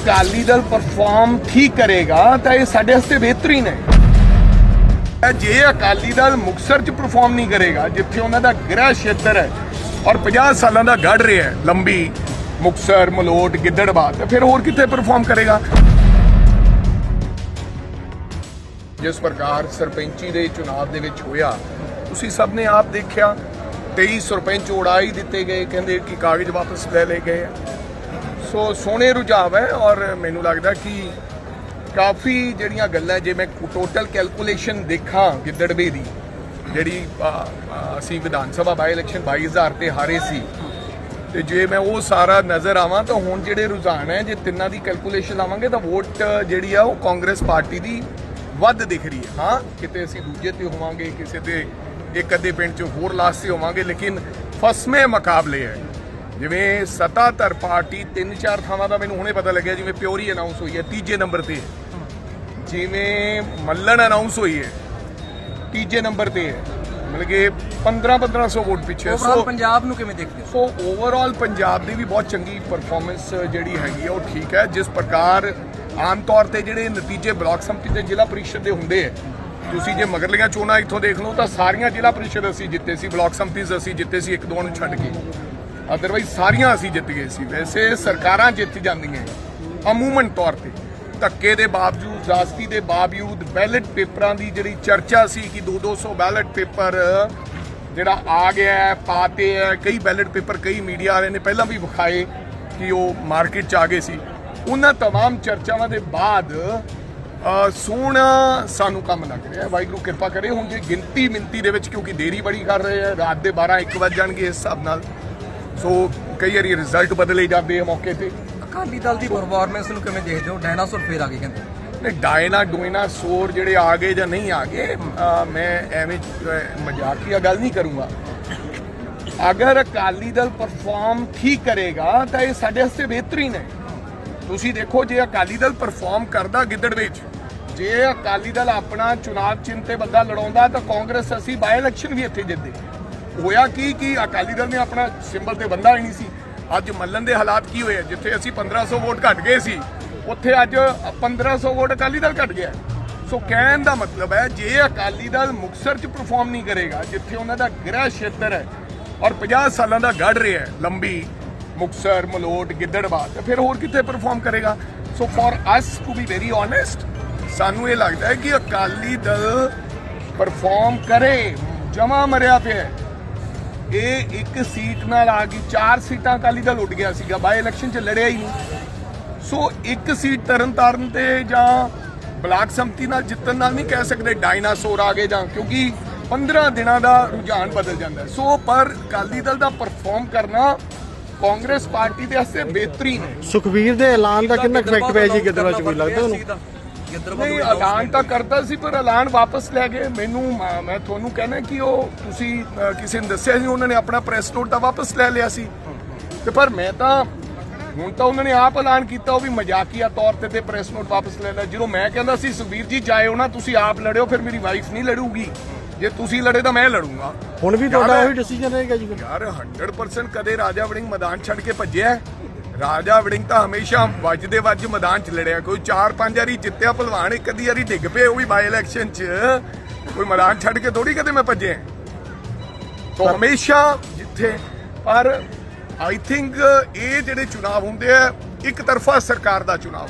Akali Dal perform ਠੀਕ ਕਰੇਗਾ ਤਾਂ ਇਹ ਸਾਡੇ ਵਾਸਤੇ ਬਿਹਤਰੀਨ ਹੈ। ਜੇ ਅਕਾਲੀ ਦਲ ਮੁਕਸਰ ਚ ਪਰਫਾਰਮ ਨਹੀਂ ਕਰੇਗਾ, ਜਿੱਥੇ ਉਹਨਾਂ ਦਾ ਗ੍ਰਹਿ ਖੇਤਰ ਹੈ ਔਰ 50 ਸਾਲਾਂ ਦਾ ਗੜ ਰਿਹਾ ਹੈ, ਲੰਬੀ ਮੁਕਸਰ ਮਲੋਟ ਗਿੱਦੜਬਾਦ ਫਿਰ ਹੋਰ ਕਿੱਥੇ ਪਰਫਾਰਮ ਕਰੇਗਾ? ਜਿਸ ਪ੍ਰਕਾਰ ਸਰਪੰਚੀ ਦੇ ਚੁਣਾਵ ਦੇ ਵਿੱਚ ਹੋਇਆ, ਤੁਸੀਂ ਸਭ ਨੇ ਆਪ ਦੇਖਿਆ 23 ਸਰਪੰਚ ਉਡਾ ਹੀ ਦਿੱਤੇ ਗਏ, ਕਹਿੰਦੇ ਕਿ ਕਾਗਜ਼ ਵਾਪਸ ਲੈ ਲਏ ਗਏ ਸੋ ਸੋਹਣੇ ਰੁਝਾਵ ਹੈ ਔਰ ਮੈਨੂੰ ਲੱਗਦਾ ਕਿ ਕਾਫੀ ਜਿਹੜੀਆਂ ਗੱਲਾਂ ਜੇ ਮੈਂ ਟੋਟਲ ਕੈਲਕੂਲੇਸ਼ਨ ਦੇਖਾਂ ਗਿੱਦੜਵੇ ਦੀ, ਜਿਹੜੀ ਅਸੀਂ ਵਿਧਾਨ ਸਭਾ ਬਾਈ ਇਲੈਕਸ਼ਨ 22000 ਤੇ ਹਾਰੇ ਸੀ, ਤੇ ਜੇ ਮੈਂ ਉਹ ਸਾਰਾ ਨਜ਼ਰ ਆਵਾਂ ਤਾਂ ਹੁਣ ਜਿਹੜੇ ਰੁਝਾਨ ਹੈ, ਜੇ ਤਿੰਨਾਂ ਦੀ ਕੈਲਕੂਲੇਸ਼ਨ ਲਾਵਾਂਗੇ ਤਾਂ ਵੋਟ ਜਿਹੜੀ ਆ ਉਹ ਕਾਂਗਰਸ ਪਾਰਟੀ ਦੀ ਵੱਧ ਦਿਖ ਰਹੀ ਹੈ। ਹਾਂ, ਕਿਤੇ ਅਸੀਂ ਦੂਜੇ ਤੇ ਹੋਵਾਂਗੇ, ਕਿਸੇ ਤੇ ਇੱਕ ਅੱਧੇ ਪਿੰਡ 'ਚ ਹੋਰ ਲਾਸਟ ਤੇ ਹੋਵਾਂਗੇ, ਲੇਕਿਨ ਫਸਵੇਂ ਮੁਕਾਬਲੇ ਹੈ। ਜਿਵੇਂ ਸਤਾਧਰ ਪਾਰਟੀ ਤਿੰਨ ਚਾਰ ਥਾਵਾਂ ਦਾ ਮੈਨੂੰ ਹੁਣੇ ਪਤਾ ਲੱਗਿਆ ਜਿਵੇਂ ਪਿਓਰੀ ਅਨਾਉਂਸ ਹੋਈ ਹੈ ਤੀਜੇ ਨੰਬਰ ਤੇ ਹੈ। ਜਿਵੇਂ ਮੱਲਣ ਅਨਾਉਂਸ ਹੋਈ ਹੈ ਤੀਜੇ ਨੰਬਰ ਤੇ ਹੈ। ਮਤਲਬ ਕਿ 15 1500 ਵੋਟ ਪਿੱਛੇ ਓਵਰਆਲ ਪੰਜਾਬ ਨੂੰ ਕਿਵੇਂ ਦੇਖਦੇ ਹੋ? ਸੋ ਓਵਰਆਲ ਪੰਜਾਬ ਦੀ ਵੀ ਬਹੁਤ ਚੰਗੀ ਪਰਫਾਰਮੈਂਸ ਜਿਹੜੀ ਹੈਗੀ ਆ ਉਹ ਠੀਕ ਹੈ। ਜਿਸ ਪ੍ਰਕਾਰ ਆਮ ਤੌਰ ਤੇ ਜਿਹੜੇ ਨਤੀਜੇ ਬਲਾਕ ਸੰਮਤੀ ਤੇ ਜ਼ਿਲ੍ਹਾ ਪਰਿਸ਼ਦ ਦੇ ਹੁੰਦੇ ਆ ਤੁਸੀਂ ਜੇ ਮਗਰਲੀਆਂ ਚੋਣਾਂ ਇੱਥੋਂ ਦੇਖ ਲਓ ਤਾਂ ਸਾਰੀਆਂ ਜ਼ਿਲ੍ਹਾ ਪਰਿਸ਼ਦ ਅਸੀਂ ਜਿੱਤੇ ਸੀ ਬਲਾਕ ਸੰਮਤੀ ਅਸੀਂ ਜਿੱਤੇ ਸੀ ਇੱਕ ਦੋ ਨੂੰ ਛੱਡ ਕੇ। ਅਦਰਵਾਈਜ਼ ਸਾਰੀਆਂ ਅਸੀਂ ਜਿੱਤ ਗਏ ਸੀ ਵੈਸੇ ਸਰਕਾਰਾਂ ਜਿੱਤ ਜਾਂਦੀਆਂ ਅਮੂਮਨ ਤੌਰ ਤੇ ਧੱਕੇ ਦੇ ਬਾਵਜੂਦ ਜ਼ਾਸਤੀ ਦੇ ਬਾਵਜੂਦ ਬੈਲਟ ਪੇਪਰਾਂ ਦੀ ਜਿਹੜੀ ਚਰਚਾ ਸੀ ਕਿ 2-200 ਬੈਲਟ ਪੇਪਰ ਜਿਹੜਾ ਆ ਗਿਆ ਹੈ ਪਾਤੇ ਹੈ ਕਈ ਬੈਲਟ ਪੇਪਰ ਕਈ ਮੀਡੀਆ ਵਾਲੇ ਨੇ ਪਹਿਲਾਂ ਵੀ ਵਿਖਾਏ ਕਿ ਉਹ ਮਾਰਕੀਟ 'ਚ ਆ ਗਏ ਸੀ ਉਹਨਾਂ तमाम ਚਰਚਾਵਾਂ ਦੇ ਬਾਅਦ ਅ, ਸੋਹਣਾ ਸਾਨੂੰ ਕੰਮ ਲੱਗ ਰਿਹਾ ਹੈ। ਵਾਹਿਗੁਰੂ ਕਿਰਪਾ ਕਰੇ ਹੁਣ ਜੇ ਗਿਣਤੀ ਮਿੰਤੀ ਦੇ ਵਿੱਚ ਕਿਉਂਕਿ ਦੇਰੀ ਬੜੀ ਕਰ ਰਹੇ ਆ ਰਾਤ ਦੇ 12 1 ਵਜ ਜਾਣਗੇ ਇਸ ਹਿਸਾਬ ਨਾਲ ਸੋ ਕਈ ਵਾਰੀ ਰਿਜ਼ਲਟ ਬਦਲੇ ਜਾਂਦੇ ਆ ਮੌਕੇ ਤੇ। ਅਕਾਲੀ ਦਲ ਦੀ ਪਰਫਾਰਮੈਂਸ ਨੂੰ ਕਿਵੇਂ ਦੇਖਦੇ ਹੋ? ਡਾਇਨਾਸੌਰ ਫੇਰ ਆ ਗਏ ਕਹਿੰਦੇ। ਨੇ ਡਾਇਨਾ ਡੋਇਨਾ ਸੋਰ ਜਿਹੜੇ ਆ ਗਏ ਜਾਂ ਨਹੀਂ ਆ ਗਏ ਮੈਂ ਐਵੇਂ ਮਜ਼ਾਕੀਆ ਗੱਲ ਨਹੀਂ ਕਰੂੰਗਾ। ਅਗਰ ਅਕਾਲੀ ਦਲ ਪਰਫਾਰਮ ਠੀਕ ਕਰੇਗਾ ਤਾਂ ਇਹ ਸਾਡੇ ਵਾਸਤੇ ਬਿਹਤਰੀਨ ਹੈ। ਤੁਸੀਂ ਦੇਖੋ ਜੇ ਅਕਾਲੀ ਦਲ ਪਰਫਾਰਮ ਕਰਦਾ ਗਿੱਦੜ ਵਿੱਚ ਜੇ ਅਕਾਲੀ ਦਲ ਆਪਣਾ ਚੁਣਾਵ ਚਿੰਨ੍ਹ ਤੇ ਬੰਦਾ ਲੜਾਉਂਦਾ ਤਾਂ ਕਾਂਗਰਸ ਅਸੀਂ ਬਾਈ ਇਲੈਕਸ਼ਨ ਵੀ ਇੱਥੇ ਜਿੱਤਦੇ। ਹੋਇਆ ਕੀ, ਕਿ? ਅਕਾਲੀ ਦਲ ਨੇ ਆਪਣਾ ਸਿੰਬਲ ਤੇ ਬੰਦਾ ਹੀ ਨਹੀਂ ਸੀ। ਅੱਜ ਮੱਲਨ ਦੇ ਹਾਲਾਤ ਕੀ ਹੋਏ? ਜਿੱਥੇ ਅਸੀਂ 1500 ਵੋਟ ਘਟ ਗਏ ਸੀ, ਉੱਥੇ ਅੱਜ 1500 ਵੋਟ ਅਕਾਲੀ ਦਲ ਘਟ ਗਿਆ। ਸੋ ਕਹਿਣ ਦਾ ਮਤਲਬ ਹੈ, ਜੇ ਅਕਾਲੀ ਦਲ ਮੁਕਸਰ ਚ ਪਰਫਾਰਮ ਨਹੀਂ ਕਰੇਗਾ, ਜਿੱਥੇ ਉਹਨਾਂ ਦਾ ਗ੍ਰਹਿ ਖੇਤਰ ਹੈ ਔਰ 50 ਸਾਲਾਂ ਦਾ ਗੜ ਰਿਹਾ ਹੈ, ਲੰਬੀ ਮੁਕਸਰ ਮਲੋਟ ਗਿੱਦੜਬਾਦ ਤੇ ਫਿਰ ਹੋਰ ਕਿੱਥੇ ਪਰਫਾਰਮ ਕਰੇਗਾ? So for us to be very honest ਸਾਨੂੰ ਇਹ ਲੱਗਦਾ ਹੈ ਕਿ ਅਕਾਲੀ ਦਲ ਪਰਫਾਰਮ ਕਰੇ, ਜਮਾ ਮਰਿਆ ਪਿਆ ਇਹ ਇੱਕ ਸੀਟ ਨਾਲ ਆ ਗਈ। ਚਾਰ ਸੀਟਾਂ ਅਕਾਲੀ ਦਲ ਉੱਡ ਗਿਆ ਸੀਗਾ। ਬਾਈ ਇਲੈਕਸ਼ਨ 'ਚ ਲੜਿਆ ਹੀ ਨਹੀਂ। ਸੋ ਇੱਕ ਸੀਟ ਤਰਨਤਾਰਨ ਤੇ ਜਾਂ ਬਲਾਕ ਸੰਮਤੀ ਨਾਲ ਜਿੱਤਣ ਨਾਲ ਨਹੀਂ ਕਹਿ ਸਕਦੇ। ਡਾਇਨਾਸੌਰ ਆ ਗਏ ਜਾਂ ਕਿਉਂਕਿ 15 ਦਿਨਾਂ ਦਾ ਰੁਝਾਨ ਬਦਲ ਜਾਂਦਾ। ਸੋ ਪਰ ਅਕਾਲੀ ਦਲ ਦਾ ਪਰਫਾਰਮ ਕਰਨਾ ਕਾਂਗਰਸ ਪਾਰਟੀ ਦੇ ਵਾਸਤੇ ਬਿਹਤਰੀਨ ਹੈ। ਸੁਖਬੀਰ ਦੇ ਐਲਾਨ ਦਾ ਕਿੰਨਾ ਇਫੈਕਟ ਪਿਆ ਜੀ ਗਿੱਦੜਵਾ ਚ ਕੋਈ ਲੱਗਦਾ ਤੁਹਾਨੂੰ? ਨਹੀਂ ਐਲਾਨ ਤਾਂ ਕਰਦਾ ਸੀ ਪਰ ਐਲਾਨ ਵਾਪਸ ਲੈ ਗਏ। ਮੈਨੂੰ ਮੈਂ- ਤੁਹਾਨੂੰ ਕਹਿਣਾ ਕਿ ਉਹ ਤੁਸੀਂ ਕਿਸੇ ਨੇ ਦੱਸਿਆ ਸੀ ਉਹਨਾਂ ਨੇ ਆਪਣਾ ਪ੍ਰੈਸ ਨੋਟ ਤਾਂ ਵਾਪਸ ਲੈ ਲਿਆ ਸੀ। ਤੇ ਪਰ ਮੈਂ ਤਾਂ ਹੁਣ ਤਾਂ ਉਹਨਾਂ ਨੇ ਆਪ ਐਲਾਨ ਕੀਤਾ ਉਹ ਵੀ ਮਜ਼ਾਕੀਆ ਤੌਰ ਤੇ ਤੇ ਪ੍ਰੈਸ ਨੋਟ ਵਾਪਸ ਲੈ ਲਿਆ। ਜਦੋਂ ਮੈਂ ਕਹਿੰਦਾ ਸੀ ਸੁਖਬੀਰ ਜੀ ਜਾਇਓ ਨਾ ਤੁਸੀਂ ਆਪ ਲੜਿਓ ਫਿਰ ਮੇਰੀ ਵਾਈਫ ਨਹੀਂ ਲੜੂਗੀ। ਜੇ ਤੁਸੀਂ ਲੜੇ ਤਾਂ ਮੈਂ ਲੜੂੰਗਾ। ਹੁਣ ਵੀ ਤੁਹਾਡਾ ਯਾਰ, ਉਹੀ ਡਿਸੀਜਨ ਰਹੇਗਾ ਜੀ ਯਾਰ 100% ਕਦੇ ਰਾਜਾ ਵੜਿੰਗ ਮੈਦਾਨ ਛੱਡ ਕੇ ਭੱਜਿਆ? ਰਾਜਾ ਵੜਿੰਗ ਤਾਂ ਹਮੇਸ਼ਾ ਵੱਜਦੇ ਵੱਜ ਮੈਦਾਨ 'ਚ ਲੜਿਆ। ਕੋਈ 4-5 ਵਾਰੀ ਜਿੱਤਿਆ ਭਲਵਾਨ ਇੱਕ ਅੱਧੀ ਵਾਰੀ ਡਿੱਗ ਪਏ ਉਹ ਵੀ ਬਾਈ ਇਲੈਕਸ਼ਨ 'ਚ। ਕੋਈ ਮੈਦਾਨ ਛੱਡ ਕੇ ਥੋੜੀ ਕਦੇ ਮੈਂ ਭੱਜਿਆ। ਤੋਂ ਹਮੇਸ਼ਾ ਜਿੱਥੇ ਪਰ ਆਈ ਥਿੰਕ ਇਹ ਜਿਹੜੇ ਚੁਣਾਵ ਹੁੰਦੇ ਆ ਇੱਕ ਤਰਫਾ ਸਰਕਾਰ ਦਾ ਚੁਣਾਵ।